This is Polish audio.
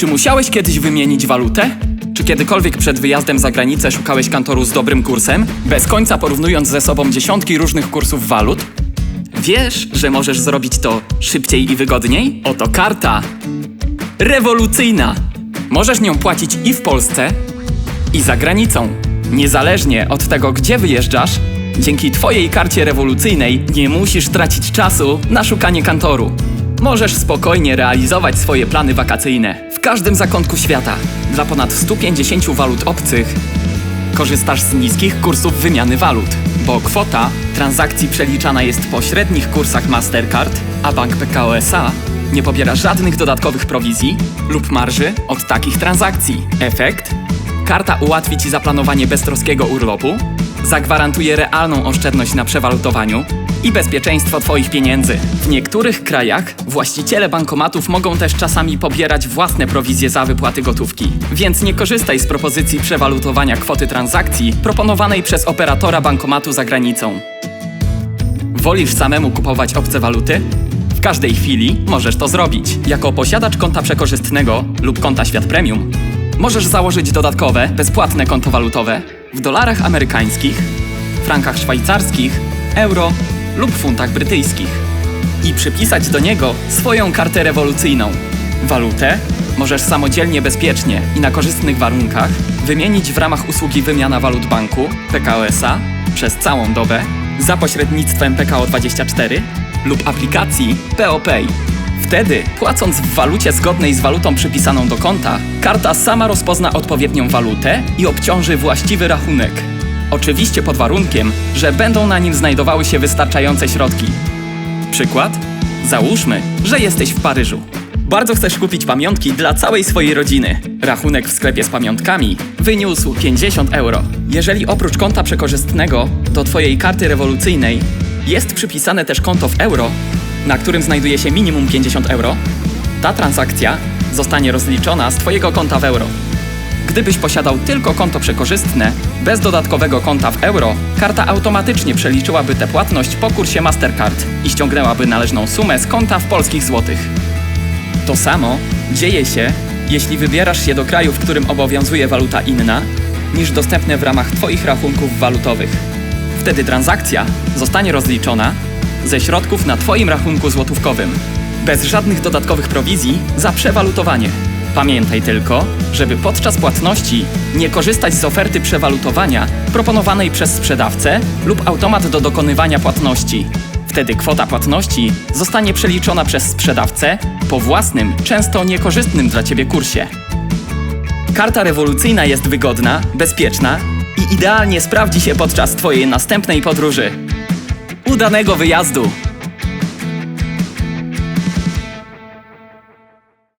Czy musiałeś kiedyś wymienić walutę? Czy kiedykolwiek przed wyjazdem za granicę szukałeś kantoru z dobrym kursem, bez końca porównując ze sobą dziesiątki różnych kursów walut? Wiesz, że możesz zrobić to szybciej i wygodniej? Oto karta rewolucyjna. Możesz nią płacić i w Polsce, i za granicą. Niezależnie od tego, gdzie wyjeżdżasz, dzięki Twojej karcie rewolucyjnej nie musisz tracić czasu na szukanie kantoru. Możesz spokojnie realizować swoje plany wakacyjne w każdym zakątku świata. Dla ponad 150 walut obcych korzystasz z niskich kursów wymiany walut, bo kwota transakcji przeliczana jest po średnich kursach Mastercard, a bank PKO SA nie pobiera żadnych dodatkowych prowizji lub marży od takich transakcji. Efekt? Karta ułatwi Ci zaplanowanie beztroskiego urlopu, zagwarantuje realną oszczędność na przewalutowaniu i bezpieczeństwo Twoich pieniędzy. W niektórych krajach właściciele bankomatów mogą też czasami pobierać własne prowizje za wypłaty gotówki, więc nie korzystaj z propozycji przewalutowania kwoty transakcji proponowanej przez operatora bankomatu za granicą. Wolisz samemu kupować obce waluty? W każdej chwili możesz to zrobić. Jako posiadacz konta przekorzystnego lub konta Świat Premium możesz założyć dodatkowe, bezpłatne konto walutowe w dolarach amerykańskich, frankach szwajcarskich, euro lub funtach brytyjskich i przypisać do niego swoją kartę rewolucyjną. Walutę możesz samodzielnie, bezpiecznie i na korzystnych warunkach wymienić w ramach usługi wymiana walut banku PKO SA przez całą dobę za pośrednictwem PKO24 lub aplikacji POPay. Wtedy, płacąc w walucie zgodnej z walutą przypisaną do konta, karta sama rozpozna odpowiednią walutę i obciąży właściwy rachunek. Oczywiście pod warunkiem, że będą na nim znajdowały się wystarczające środki. Przykład? Załóżmy, że jesteś w Paryżu. Bardzo chcesz kupić pamiątki dla całej swojej rodziny. Rachunek w sklepie z pamiątkami wyniósł 50 euro. Jeżeli oprócz konta przekorzystnego do Twojej karty rewolucyjnej jest przypisane też konto w euro, na którym znajduje się minimum 50 euro, ta transakcja zostanie rozliczona z Twojego konta w euro. Gdybyś posiadał tylko konto przekorzystne, bez dodatkowego konta w euro, karta automatycznie przeliczyłaby tę płatność po kursie Mastercard i ściągnęłaby należną sumę z konta w polskich złotych. To samo dzieje się, jeśli wybierasz się do kraju, w którym obowiązuje waluta inna niż dostępne w ramach Twoich rachunków walutowych. Wtedy transakcja zostanie rozliczona ze środków na Twoim rachunku złotówkowym, bez żadnych dodatkowych prowizji za przewalutowanie. Pamiętaj tylko, żeby podczas płatności nie korzystać z oferty przewalutowania proponowanej przez sprzedawcę lub automat do dokonywania płatności. Wtedy kwota płatności zostanie przeliczona przez sprzedawcę po własnym, często niekorzystnym dla Ciebie kursie. Karta rewolucyjna jest wygodna, bezpieczna i idealnie sprawdzi się podczas Twojej następnej podróży. Udanego wyjazdu!